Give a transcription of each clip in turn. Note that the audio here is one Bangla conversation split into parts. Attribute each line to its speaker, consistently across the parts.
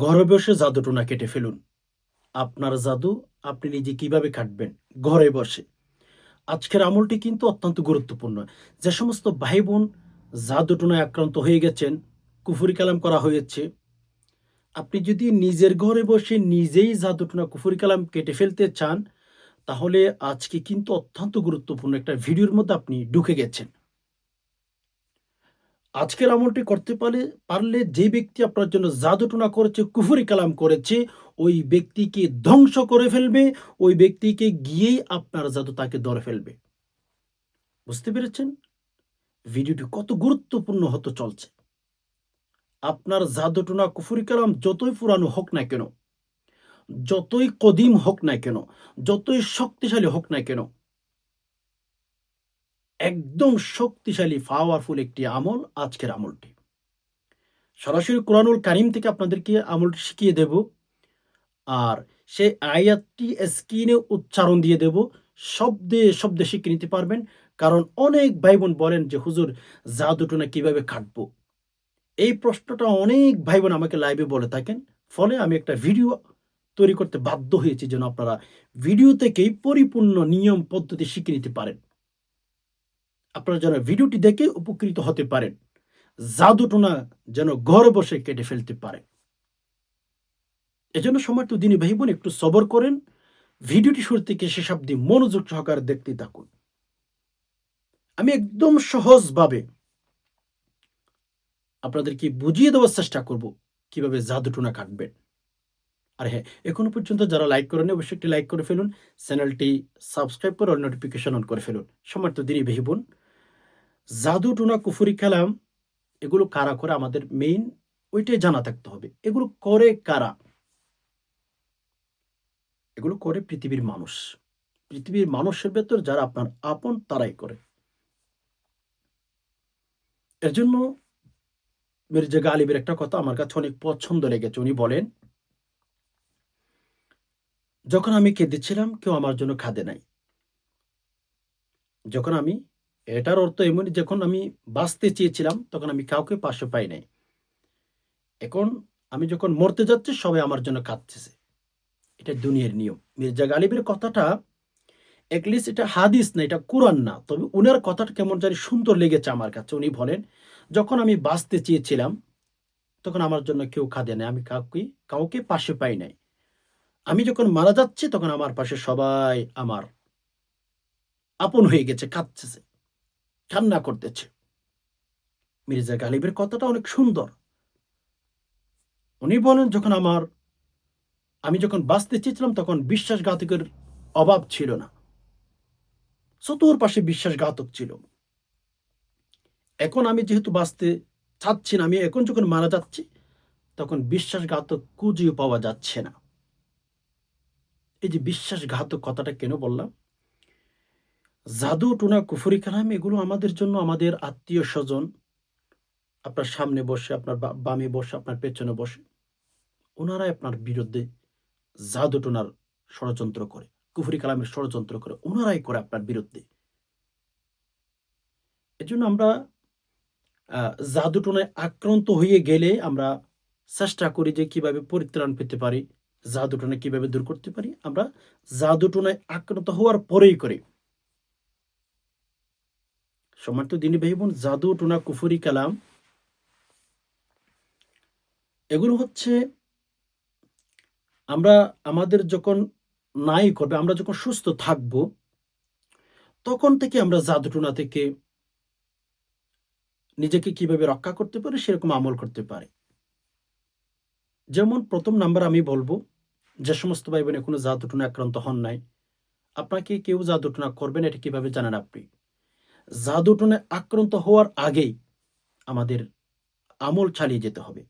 Speaker 1: ঘরে বসে জাদুটোনা কেটে ফেলুন। আপনার জাদু আপনি নিজে কীভাবে কাটবেন? ঘরে বসে। আজকের আমলটি কিন্তু অত্যন্ত গুরুত্বপূর্ণ। যে সমস্ত ভাই বোন জাদুটোনায় আক্রান্ত হয়ে গেছেন, কুফুরি কালাম করা হয়েছে, আপনি যদি নিজের ঘরে বসে নিজেই জাদুটোনা কুফুরি কালাম কেটে ফেলতে চান, তাহলে আজকে কিন্তু অত্যন্ত গুরুত্বপূর্ণ একটা ভিডিওর মধ্যে আপনি ঢুকে গেছেন। আজকের আমলটি করতে পারলে পারলে যে ব্যক্তি আপনার জন্য জাদুটোনা করেছে, কুফুরি কালাম করেছে, ওই ব্যক্তিকে ধ্বংস করে ফেলবে, ওই ব্যক্তিকে গিয়েই আপনার জাদু তাকে ধরে ফেলবে। বুঝতে পেরেছেন? ভিডিওটি কত গুরুত্বপূর্ণ হতে চলছে। আপনার জাদুটোনা, কুফুরি কালাম যতই পুরানো হোক না কেন, যতই কদিম হোক না কেন, যতই শক্তিশালী হোক না কেন একদম শক্তিশালী পাওয়ারফুল একটি আমল আজকের আমলটি। সরাসরি কোরআনুল কারিম থেকে আপনাদেরকে আমলটি শিখিয়ে দেব আর সেই আয়াতটি স্ক্রিনে উচ্চারণ দিয়ে দেব। শব্দে শব্দে শিখে নিতে পারবেন, কারণ অনেক ভাই বোন বলেন যে, হুজুর জাদুটোনা কীভাবে কাটবো? এই প্রশ্নটা অনেক ভাই বোন আমাকে লাইভে বলে থাকেন। ফলে আমি একটা ভিডিও তৈরি করতে বাধ্য হয়েছি যেন আপনারা ভিডিও থেকেই পরিপূর্ণ নিয়ম, পদ্ধতি শিখে নিতে পারেন। আপনারা যেন ভিডিওটি দেখে উপকৃত হতে পারেন, জাদুটোনা যেন ঘরে বসে কেটে ফেলতে পারেন এজন্য সময় তো দিনী ভাই বোন একটু সবর করেন, ভিডিওটি শুরু থেকে শেষ অব্দি মনোযোগ সহকারে দেখতে থাকুন। আমি একদম সহজভাবে আপনাদেরকে বুঝিয়ে দেওয়ার চেষ্টা করব কীভাবে জাদুটোনা কাটবেন। আর হ্যাঁ এখনও পর্যন্ত যারা লাইক করেন অবশ্যই একটি লাইক করে ফেলুন। চ্যানেলটি সাবস্ক্রাইব করে নোটিফিকেশন অন করে ফেলুন। সমর্থ দিনী ভাই বোন জাদু, টুনা, কুফুরি খেলাম এগুলো কারা করে? আমাদের মেইন ওইটাই জানা থাকতে হবে। এগুলো করে কারা? এগুলো করে পৃথিবীর মানুষ। পৃথিবীর মানুষের ভেতর যারা আপনার আপন, তারাই করে। এর জন্য মির্জা গালিবের একটা কথা আমার কাছে অনেক পছন্দ লেগেছে। উনি বলেন, যখন আমি কেঁদেছিলাম, কেউ আমার জন্য খাদে নাই। যখন আমি এটার অর্থ এমনই যখন আমি বাঁচতে চেয়েছিলাম, তখন আমি কাউকে পাশে পাই নাই। এখন আমি যখন মরতে যাচ্ছি, সবাই আমার জন্য কাঁদতেছে। এটা দুনিয়ার নিয়ম। মির্জা গালিবের কথাটা একলিস্ট এটা হাদিস না, এটা কোরআন না। তবে উনার কথাটা কেমন জানি সুন্দর লেগেছে আমার কাছে। উনি বলেন, যখন আমি বাঁচতে চেয়েছিলাম, তখন আমার জন্য কেউ খাদে নাই। আমি কাউকে কাউকে পাশে পাই নাই। আমি যখন মারা যাচ্ছি, তখন আমার পাশে সবাই আমার আপন হয়ে গেছে, কাঁদতেছে। কান্না করতেছে। মির্জা গালিবের কথাটা অনেক সুন্দর। উনি বলেন, যখন আমার, আমি যখন বাঁচতে চেয়েছিলাম, তখন বিশ্বাসঘাতকের অভাব ছিল না। চতুর পাশে বিশ্বাসঘাতক ছিল। এখন আমি যেহেতু বাঁচতে চাচ্ছি না, আমি এখন যখন মারা যাচ্ছি, তখন বিশ্বাসঘাতক খুঁজিও পাওয়া যাচ্ছে না। এই যে বিশ্বাসঘাতক কথাটা কেন বললাম? জাদু, টুনা, কুফুরি, কালাম এগুলো আমাদের জন্য আমাদের আত্মীয় স্বজন। আপনার সামনে বসে, আপনার বামে বসে, আপনার পেছনে বসে, ওনারাই আপনার বিরুদ্ধে জাদু, টুনার ষড়যন্ত্র করে, কুফুরি, কালামের ষড়যন্ত্র করে, ওনারাই করে আপনার বিরুদ্ধে। এজন্য আমরা জাদু, টুনায় আক্রান্ত হয়ে গেলে আমরা চেষ্টা করি যে কীভাবে পরিত্রাণ পেতে পারি, জাদু টোনা কীভাবে দূর করতে পারি। আমরা জাদু, টোনায় আক্রান্ত হওয়ার পরেই করি। সমার্থ দিনী ভাই বোন জাদু, টোনা, কুফুরি, কালাম। এগুলো হচ্ছে আমরা, আমাদের যখন নাই করবে আমরা যখন সুস্থ থাকব, তখন থেকে আমরা জাদু, টোনা থেকে নিজেকে কীভাবে রক্ষা করতে পারি, সেরকম আমল করতে পারে। যেমন প্রথম নাম্বার আমি বলব, যে সমস্ত ভাই বোন এখনও জাদুটনা আক্রান্ত হন নাই। আপনাকে কেউ জাদুটনা করবেন এটা কীভাবে জানেন আপনি? জাদুটনে আক্রান্ত হওয়ার আগেই আমাদের আমল চালিয়ে যেতে হবে।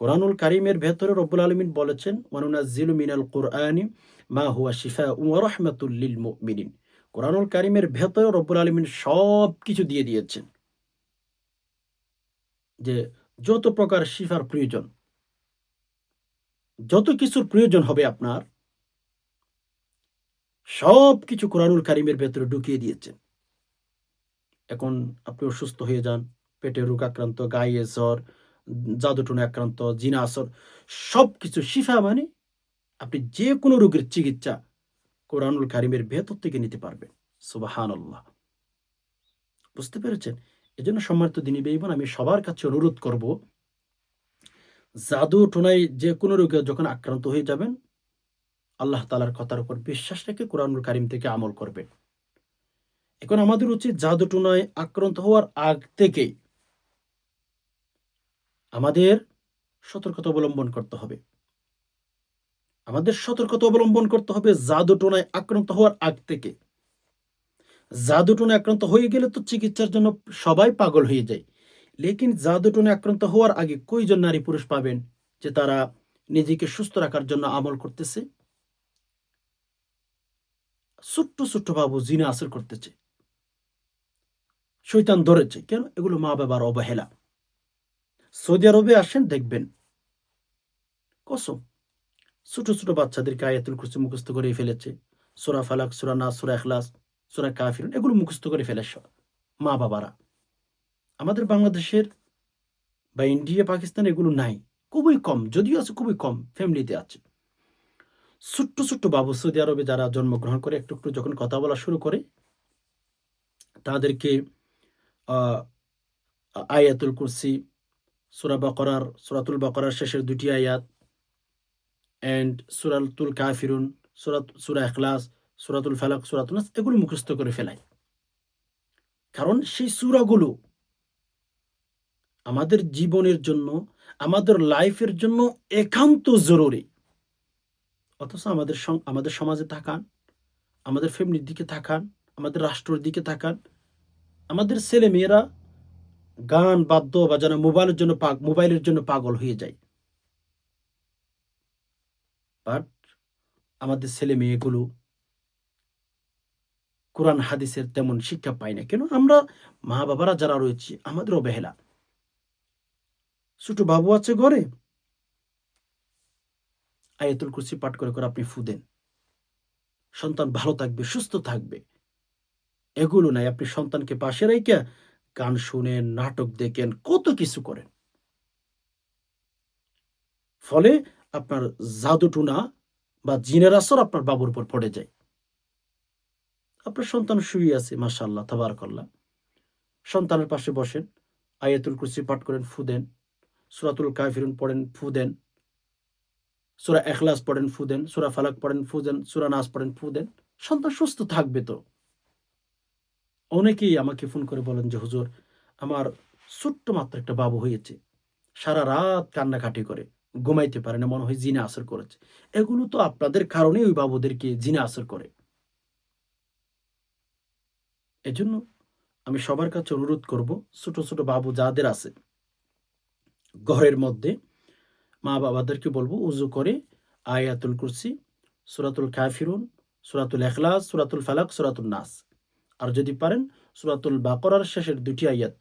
Speaker 1: কোরআনুল কারিমের ভেতরে রব্বুল আলমিন বলেছেন ওয়ানুনা জিলু মিনাল কোরআনি মা হুয়া শিফা উমা রহমাতুল্লিল মুমিনিন। কোরআনুল কারিমের ভেতরে রব্বুল আলমিন সব কিছু দিয়ে দিয়েছেন যে যত প্রকার শিফার প্রয়োজন, যত কিছুর প্রয়োজন হবে আপনার সব কিছু কোরআনুল কারিমের ভেতরে ঢুকিয়ে দিয়েছেন। এখন আপনি অসুস্থ হয়ে যান, পেটে রোগ আক্রান্ত, গায়ে জ্বর, জাদুটুনে আক্রান্ত, জিনা, আসর সব কিছু শিফা মানে আপনি যে কোনো রোগের চিকিৎসা কোরআনুল কারিমের ভেতর থেকে নিতে পারবেন। সুবাহান আল্লাহ বুঝতে পেরেছেন? এজন্য সম্মানিত দিনী বেইমান আমি সবার কাছে অনুরোধ করব, জাদু টোনায় যে কোনো রোগে যখন আক্রান্ত হয়ে যাবেন, আল্লাহ তালার কথার উপর বিশ্বাস রেখে কোরআনুল কারিম থেকে আমল করবেন। এখন আমাদের উচিত জাদু টোনায় আক্রান্ত হওয়ার আগ থেকেই আমাদের সতর্কতা অবলম্বন করতে হবে। আমাদের সতর্কতা অবলম্বন করতে হবে জাদু টোনায় আক্রান্ত হওয়ার আগ থেকে। জাদু টোনায় আক্রান্ত হয়ে গেলে তো চিকিৎসার জন্য সবাই পাগল হয়ে যায়। লেকিন জাদু টোনে আক্রান্ত হওয়ার আগে কয়জন নারী পুরুষ পাবেন যে তারা নিজেকে সুস্থ রাখার জন্য আমল করতেছে? ছোট্ট ছোট্ট বাবু জিনা আসর করতেছে। শৈতান ধরেছে। কেন? এগুলো মা বাবার অবহেলা। সৌদি আরবে আসেন, দেখবেন। কসম। ছোট ছোট বাচ্চাদেরকে আয়াতুল কুরসি মুখস্থ করে ফেলেছে। সুরা ফালাক, সুরা না সুরা এখলাস সুরা কাফির এগুলো মুখস্থ করে ফেলে মা বাবারা। আমাদের বাংলাদেশের বা ইন্ডিয়া, পাকিস্তান এগুলো নাই। খুবই কম, যদিও আছে খুবই কম, ফ্যামিলিতে আছে। ছোট্ট ছোট্ট বাবু সৌদি আরবে যারা জন্মগ্রহণ করে একটু একটু যখন কথা বলা শুরু করে, তাদেরকে আয়াতুল কুরসি, সুরা বাকরার, সুরাতুল বাকরার শেষের দুটি আয়াত অ্যান্ড সুরাতুল কাফিরুন, সুরাত, সুরা এখলাস সুরাতুল ফালাক সুরাতুল নাস, এগুলো মুখস্থ করে ফেলায় কারণ সেই সুরাগুলো আমাদের জীবনের জন্য, আমাদের লাইফের জন্য একান্ত জরুরি। অথচ আমাদের আমাদের সমাজে থাকান, আমাদের ফ্যামিলির দিকে থাকান, আমাদের রাষ্ট্রের দিকে থাকান আমাদের ছেলে মেয়েরা গান, বাদ্য বা যেন মোবাইলের জন্য মোবাইলের জন্য পাগল হয়ে যায়। বাট আমাদের ছেলে মেয়েগুলো কোরআন, হাদিসের তেমন শিক্ষা পায় না। কেন? আমরা মা বাবারা যারা রয়েছে আমাদের অবহেলা ছোট বাবু আছে ঘরে। আয়াতুল কুরসি পাঠ করে করে আপনি ফুদেন সন্তান ভালো থাকবে, সুস্থ থাকবে। এগুলো নাই। আপনি সন্তানকে পাশে রেখে গান শুনেন, নাটক দেখেন, কত কিছু করেন। ফলে আপনার জাদুটুনা বা জিনের আসর আপনার বাবুর উপর পড়ে যায়। আপনার সন্তান শুয়ে আছে মাসাল্লাহ তাবারকাল্লাহ। সন্তানের পাশে বসেন, আয়াতুল কুসি পাঠ করেন ফুদেন সুরাতুল কাফিরুন পড়েন, ফু দেন। সুরা এখলাস পড়েন, ফু দেন। সুরা ফালাক পড়েন, ফু দেন। সুরা নাস পড়েন, ফু দেন। সন্তান সুস্থ থাকবে তো। অনেকেই আমাকে ফোন করে বলেন যে, হুজুর, আমার ছোট্ট মাত্র একটা বাবু হয়েছে। সারা রাত কান্নাকাটি করে, ঘুমাইতে পারে না, মনে হয় জিনে আসর করেছে। এগুলো তো আপনাদের কারণে ওই বাবুদেরকে জিনে আসর করে। এজন্য আমি সবার কাছে অনুরোধ করব, ছোট ছোট বাবু যাদের আছে, ঘরের মধ্যে মা বাবাদেরকে বলব, উজু করে আয়াতুল কুরসি, সুরাতুল কাফিরুন, সুরাতুল এখলাস সুরাতুল ফালাক সুরাতুল নাস। আর যদি পারেন, সুরাতুল বাকরার শেষের দুটি আয়াত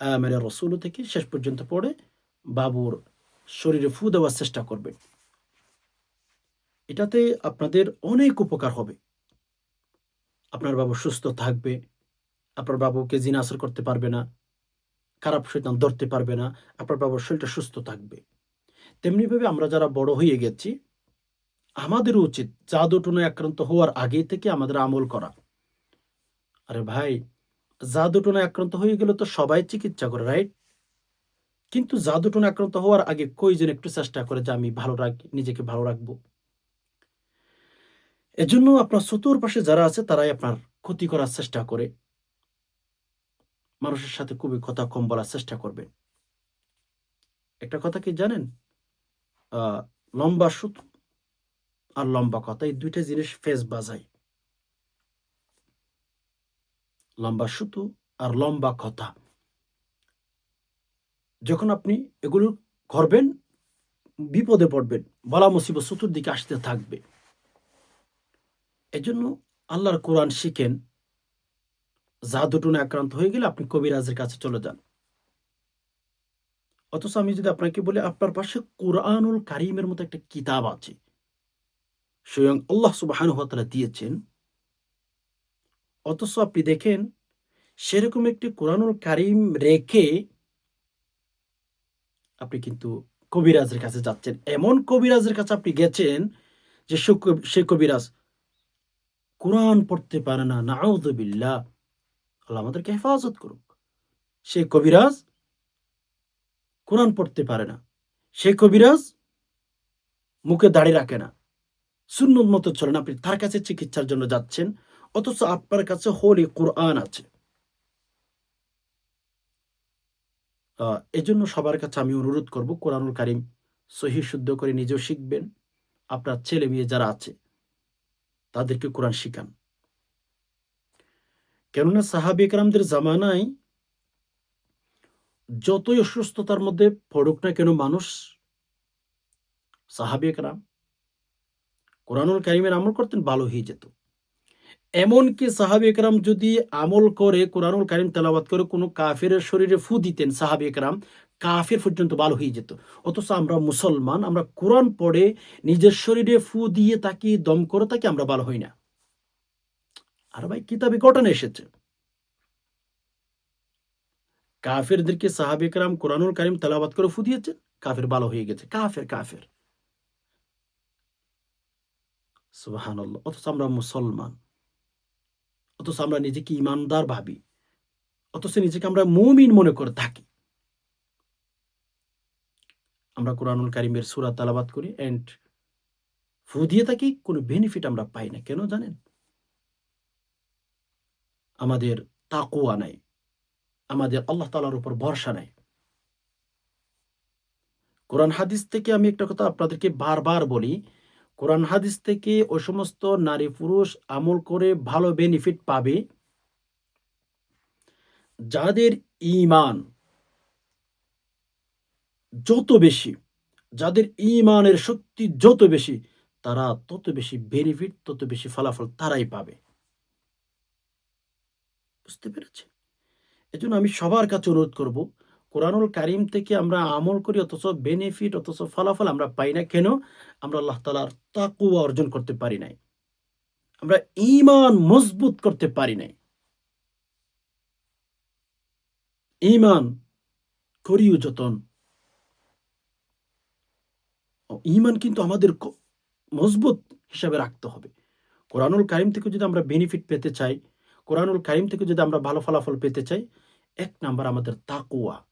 Speaker 1: আয়ামের রসুল থেকে শেষ পর্যন্ত পড়ে বাবুর শরীরে ফু দেওয়ার চেষ্টা করবেন। এটাতে আপনাদের অনেক উপকার হবে। আপনার বাবু সুস্থ থাকবে, আপনার বাবুকে জিনাসর করতে পারবে না, খারাপ শৈতান ধরতে পারবে না, আপনার বাবুর শরীরটা সুস্থ থাকবে। তেমনিভাবে আমরা যারা বড় হয়ে গেছি আমাদের উচিত জাদুটনে আক্রান্ত হওয়ার আগে থেকে আমাদের আমল করা। আরে ভাই জাদুটনে আক্রান্ত হয়ে গেলে তো সবাই চিকিৎসা করে রাইট কিন্তু জাদুটনে আক্রান্ত হওয়ার আগে কইজন একটু চেষ্টা করে যে আমি ভালো রাখ, নিজেকে ভালো রাখব? এজন্য আপনার চতুর্পাশে যারা আছে, তারাই আপনার ক্ষতি করার চেষ্টা করে। মানুষের সাথে খুবই কথা কম বলার চেষ্টা করবেন একটা কথা কি জানেন? লম্বা সুতো আর লম্বা কথা, এই দুইটা জিনিস ফেস বাজায়। লম্বা সুতো আর লম্বা কথা। যখন আপনি এগুলো করবেন, বিপদে পড়বেন, বলা মুসিবত চতুর্দিকে আসতে থাকবে। এজন্য আল্লাহর কোরআন শিখেন জাদুটুনে আক্রান্ত হয়ে গেলে আপনি কবিরাজের কাছে চলে যান। অথচ আমি যদি আপনাকে বলি, আপনার পাশে কোরআনুল কারিমের মতো একটা কিতাব আছে। স্বয়ং আল্লাহ সুবাহানুহতালা দিয়েছেন অথচ আপনি দেখেন, সেরকম একটি কোরআনুল কারিম রেখে আপনি কিন্তু কবিরাজের কাছে যাচ্ছেন। এমন কবিরাজের কাছে আপনি গেছেন যে সে কবিরাজ কোরআন পড়তে পারে না নাউদুবিল্লাহ আল্লাহ আমাদেরকে হেফাজত করুক। সে কবিরাজ কোরআন পড়তে পারে না। সে কবিরাজ মুখে দাঁড়িয়ে রাখে না। সুন্নত মতো চলেন আপনি তার কাছে চিকিৎসার জন্য যাচ্ছেন। অথচ আপনার কাছে হোলি কোরআন আছে। এজন্য সবার কাছে আমি অনুরোধ করব, কোরআনুল কারিম সহি শুদ্ধ করে নিজেও শিখবেন। আপনার ছেলে মেয়ে যারা আছে, তাদেরকে কোরআন শিখান। কেননা সাহাবি একরামদের জামানায় যতই অসুস্থতার মধ্যে পড়ুক না কেন মানুষ, সাহাবি একরাম কোরআনুল কারিমের আমল করতেন, ভালো হয়ে যেত। এমনকি সাহাবি একরাম যদি আমল করে, কোরআনুল কারিম তেলাবাদ করে, কোনো কাফের শরীরে ফু দিতেন সাহাবি একরাম, কাফের পর্যন্ত ভালো হয়ে যেত। অথচ আমরা মুসলমান, আমরা কোরআন পড়ে নিজের শরীরে ফু দিয়ে তাকে, দম করে তাকে, আমরা ভালো হই না। আর ভাই, কিতাবে ঘটনা এসেছে। কাফেরদেরকে সাহাবি একরাম কোরআনুল কারিম তেলাবাদ করে ফু দিয়েছেন, কাফের ভালো হয়ে গেছে, কাফের কাফের। সুবাহান অথচ আমরা মুসলমান। অথচ আমরা নিজেকে ইমানদার ভাবি, অথচ নিজেকে আমরা মুমিন মনে করে থাকি। আমরা কোরআনুল কারিমের সুরা তালাবাদ করি অ্যান্ড ফু দিয়ে থাকি, কোনো বেনিফিট আমরা পাই না। কেন জানেন? আমাদের তাকুয়া নাই, আমাদের আল্লাহ তালার উপর ভরসা নাই। কোরআন হাদিস থেকে আমি একটা কথা আপনাদেরকে বারবার বলি কোরআন হাদিস থেকে ওই সমস্ত নারী পুরুষ আমল করে ভালো বেনিফিট পাবে। যাদের ইমান যত বেশি, যাদের ইমানের শক্তি যত বেশি, তারা তত বেশি বেনিফিট তত বেশি ফলাফল তারাই পাবে। বুঝতে পেরেছে এজন্য আমি সবার কাছে অনুরোধ করব কোরআনুল কারিম থেকে আমরা আমল করি, অথচ বেনিফিট অথচ ফলাফল আমরা পাই না। কেন? আমরা আল্লাহ তালার তাকুয়া অর্জন করতে পারি নাই। আমরা ইমান মজবুত করতে পারি নাই। ইমান করিও যতন। ইমান কিন্তু আমাদের মজবুত হিসাবে রাখতে হবে। কোরআনুল কারিম থেকে যদি আমরা বেনিফিট পেতে চাই, কোরআনুল কারিম থেকে যদি আমরা ভালো ফলাফল পেতে চাই, এক নাম্বার আমাদের তাকুয়া।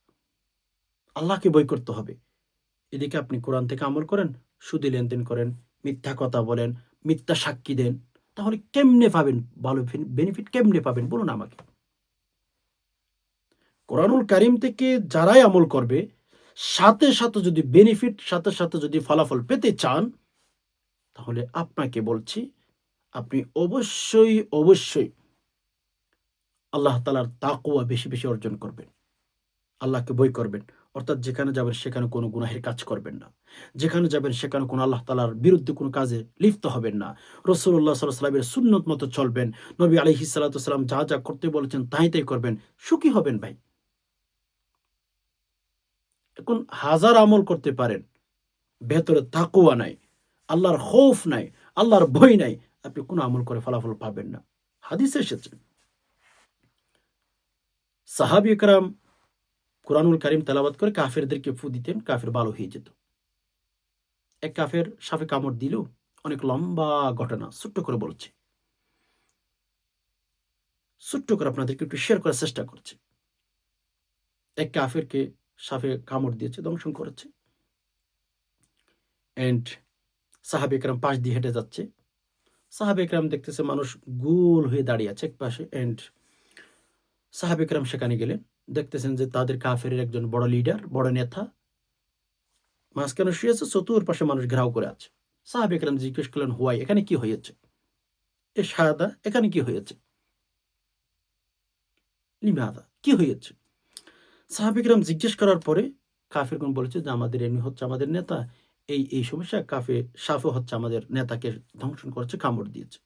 Speaker 1: আল্লাহকে বই করতে হবে। এদিকে আপনি কোরআন থেকে আমল করেন, সুদী লেনদেন করেন, মিথ্যা কথা বলেন, মিথ্যা সাক্ষী দেন, তাহলে কেমনে পাবেন? ভালো বেনিফিট কেমনে পাবেন? বলুন আমাকে। কোরআনুল কারিম থেকে যারাই আমল করবে, সাথে সাথে যদি বেনিফিট সাথে সাথে যদি ফলাফল পেতে চান, তাহলে আপনাকে বলছি, আপনি অবশ্যই অবশ্যই আল্লাহ তালার তাকুয়া বেশি বেশি অর্জন করবেন। আল্লাহকে বই করবেন। অর্থাৎ যেখানে যাবেন সেখানে কোনো গুনাহের কাজ করবেন না। যেখানে যাবেন সেখানে কোনো আল্লাহ তালার বিরুদ্ধে কোনো কাজে লিপ্ত হবেন না। রসুল্লাহ সাল্লাহ সাল্লামের সুন্নত মতো চলবেন। নবী আলহি সাল্লাম যা যা করতে বলেছেন তাই তাই করবেন। সুখী হবেন ভাই। এখন হাজার আমল করতে পারেন। ভেতরে তাকুয়া নাই। আল্লাহর খৌফ নাই। আল্লাহর ভয় নাই। আপনি কোনো আমল করে ফলাফল পাবেন না। হাদিস এসেছে। সাহাবি একরাম কোরআনুল কারিম তেলাবাদ করে কাফেরদেরকে ফু দিতেন, কাফের ভালো হয়ে যেত। এক কাফের সাফে কামড় দিল অনেক লম্বা ঘটনা ছোট্ট করে বলছে। ছোট্ট করে আপনাদেরকে একটু শেয়ার করার চেষ্টা করছে। এক কাফেরকে সাফে কামড় দিয়েছে, দংশন করেছে। এন্ড সাহাবে একরাম পাশ দিয়ে হেঁটে যাচ্ছে। সাহাবে একরাম দেখতেছে মানুষ গোল হয়ে দাঁড়িয়ে আছে এক পাশে এন্ড সাহাবে একরাম সেখানে গেলেন। দেখতেছেন যে তাদের কাফের একজন বড় লিডার বড় নেতা। মাঝখানে শুয়েছে চতুর পাশে মানুষ ঘেরাও করে আছে। সাহাবে একরাম জিজ্ঞেস করলেন, হোয়াই, এখানে কি হয়েছে? এ সাদা এখানে কি হয়েছে? লিমাদা, কি হয়েছে? সাহাবিকরাম জিজ্ঞেস করার পরে কাফেরগণ বলেছে যে, আমাদের এমনি হচ্ছে আমাদের নেতা, এই এই সমস্যা কাফে সাফে হচ্ছে আমাদের নেতাকে ধ্বংসন করছে, কামড় দিয়েছে।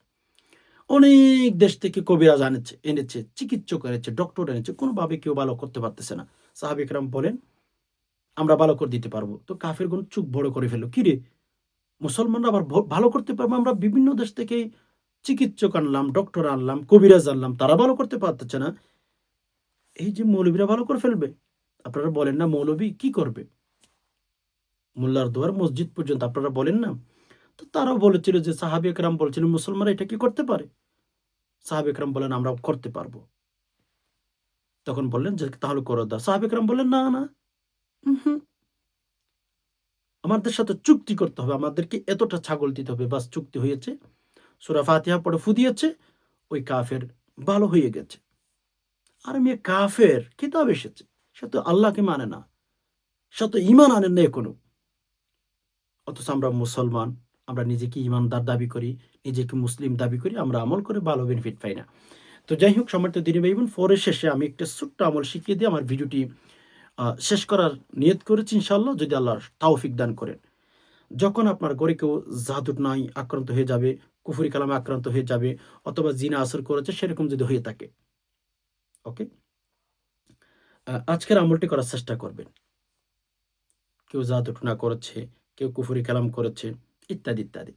Speaker 1: অনেক দেশ থেকে কবিরাজ আনেছে, এনেছে, চিকিৎসক এনেছে ডক্টর এনেছে, কোনোভাবে কেউ ভালো করতে পারতেছে না। সাহাবিকরাম বলেন, আমরা ভালো করে দিতে পারব। তো কাফেরগণ চুপ বড় করে ফেলল, কি রে? মুসলমানরা আবার ভালো করতে পারব? আমরা বিভিন্ন দেশ থেকে চিকিৎসক আনলাম ডক্টর আনলাম, কবিরাজ আনলাম, তারা ভালো করতে পারতেছে না। এই যে মৌলবীরা ভালো করে ফেলবে? আপনারা বলেন না মৌলবী কি করবে? মোল্লার দোয়ার মসজিদ পর্যন্ত আপনারা বলেন না? তো তারাও বলেছিল যে সাহাবি একরাম বলছিলেন মুসলমানরা এটা কি করতে পারে? সাহাবি একরাম বলেন আমরা করতে পারব। তখন বললেন যে, তাহলে করে দাও। সাহাবি একরাম বললেন, না না। আমাদের সাথে চুক্তি করতে হবে। আমাদেরকে এতটা ছাগল দিতে হবে। বাস চুক্তি হয়েছে। সুরা ফাতিহা পড়ে ফুদিয়েছে। ওই কাফের ভালো হয়ে গেছে। আর মেয়ে কাফের কিতাব এসেছে। সে তো আল্লাহকে মানে না। সে তো ইমান আনেন না কোনো অথচ আমরা মুসলমান। আমরা নিজেকে ইমানদার দাবি করি, নিজেকে মুসলিম দাবি করি, আমরা আমল করে ভালো বেনিফিট পাই না। তো যাই হোক সমর্থ দিনী ভাই বোন ফোরের শেষে আমি একটা ছোট্ট আমল শিখিয়ে দিয়ে আমার ভিডিওটি শেষ করার নিয়ত করেছি ইনশাল্লাহ যদি আল্লাহ তাওফিক দান করেন। যখন আপনার ঘরে কেউ জাদুর নাই আক্রান্ত হয়ে যাবে, কুফুরি কালামে আক্রান্ত হয়ে যাবে, অথবা জিনা আসর করেছে, সেরকম যদি হয়ে থাকে, ওকে? আজকের আমলটি করার চেষ্টা করবেন। কেউ জাদুটনা করেছে, কেউ কুফুরি কালাম করেছে ইত্যাদি ইত্যাদি।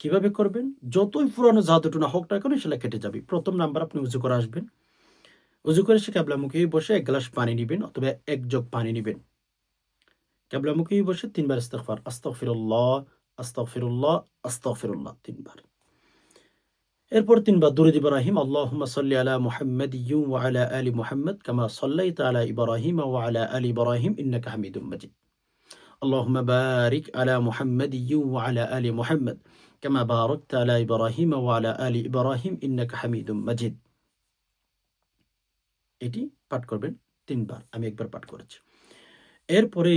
Speaker 1: কীভাবে করবেন? যতই পুরানো জাদুটনা হোক না কেন, সেটা কেটে যাবে। প্রথম নাম্বার আপনি উজু করে আসবেন। উজু করে সে ক্যাবলামুখী বসে এক গ্লাস পানি নেবেন অথবা এক জগ পানি নেবেন। ক্যাবলামুখী বসে তিনবার ইস্তফার আস্তক ফিরুল্লাহ ইস্তেগফার, আস্তাগফিরুল্লাহ আস্তাগফিরুল্লাহ আস্তাগফিরুল্লাহ তিনবার। এরপর তিনবার দুরুদ ইব্রাহিম আল্লাহুম্মা সাল্লি আলা মুহাম্মাদিয়্যিন ইউ আলা আলী মুহাম্মদ কামা সাল্লাইতা আলা ইব্রাহিম ওয়া আলা আলী ইব্রাহিম ইন্নাকা হামিদুম মাজিদ। اللهم بارك على محمد وعلى آل محمد كما باركت على إبراهيم وعلى آل إبراهيم إنك حميد مجيد এটি পাঠ করবেন তিনবার আমি একবার পাঠ করেছি এরপরে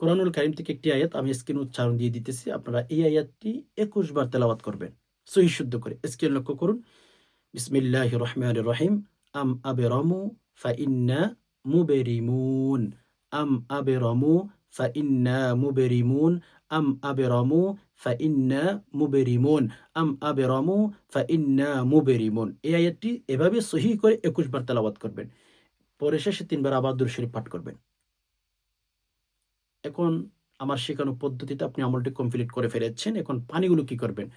Speaker 1: কোরআনুল কারিম থেকে একটি আয়াত আমি স্ক্রিন উচ্চারণ দিয়ে দিতেছি আপনারা এই আয়াতটি একুশ বার তেলাওয়াত করবেন সহি শুদ্ধ করে স্ক্রিন লক্ষ্য করুন বিসমিল্লাহ রহমান রহিম আম আবে রমু ফা ইন্না মুবেরিমুন আম আবে রমু ফা ইন্না মুবেরিমুন আম আবেরমু রমু ফা ইন্না মুবেরিমুন আম আবে রমু ফা ইন্না মুবেরিমুন এই আয়াতটি এভাবে সহি করে একুশ বার তেলাওয়াত করবেন। পরে শেষে তিনবার আবার দুরূদ পাঠ করবেন। এখন আমার শেখানো পদ্ধতিতে আপনি আমলটি কমপ্লিট করে ফেলেছেন। এখন পানিগুলো কি করবেন?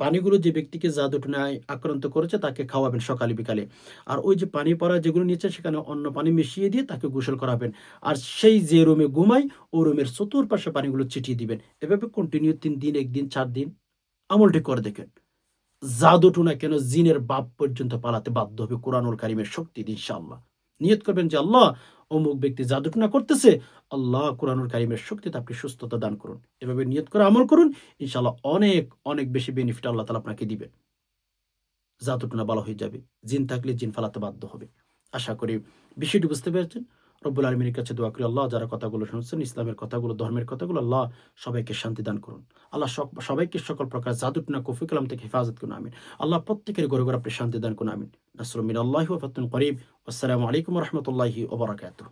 Speaker 1: পানিগুলো যে ব্যক্তিকে জাদুটনায় আক্রান্ত করেছে তাকে খাওয়াবেন সকালে, বিকালে। আর ওই যে পানি পড়া যেগুলো নিচ্ছে সেখানে অন্য পানি মিশিয়ে দিয়ে তাকে গোসল করাবেন। আর সেই যে রুমে ঘুমাই ও রুমের চতুর্পাশে পানিগুলো ছিটিয়ে দিবেন। এভাবে কন্টিনিউ তিন দিন একদিন চার দিন আমলটি করে দেখেন। জাদুটুনা কেন জিনের বাপ পর্যন্ত পালাতে বাধ্য হবে কোরআনুল কারিমের শক্তি, ইনশাআল্লাহ। নিয়ত করবেন যে আল্লাহ অমুক ব্যক্তি জাদুটনা করতেছে, আল্লাহ কোরআনুল কারিমের শক্তিতে আপনি সুস্থতা দান করুন। এভাবে নিয়ত করে আমল করুন ইনশাল্লাহ অনেক অনেক বেশি বেনিফিট আল্লাহ তালা আপনাকে দিবেন। জাদুটনা ভালো হয়ে যাবে, জিন থাকলে জিন ফালাতে বাধ্য হবে। আশা করি বিষয়টি বুঝতে পেরেছেন। রব্বুল আলমীর কাছে দোয়া করি, আল্লাহ যারা কথাগুলো শুনছেন, ইসলামের কথাগুলো, ধর্মের কথাগুলো, আল্লাহ সবাইকে শান্তি দান করুন। আল্লাহ সবাইকে সকল প্রকার জাদুটনা কফি কালাম থেকে হেফাজত করুন, আমিন। আল্লাহ প্রত্যেকের ঘরে ঘরে আপনি শান্তি দান করুন, আমিন। নাসরুমিন আল্লাহ ফাতুন করিম। আসসালামু আলাইকুম রহমতুল্লাহি ওবরাকাতুহ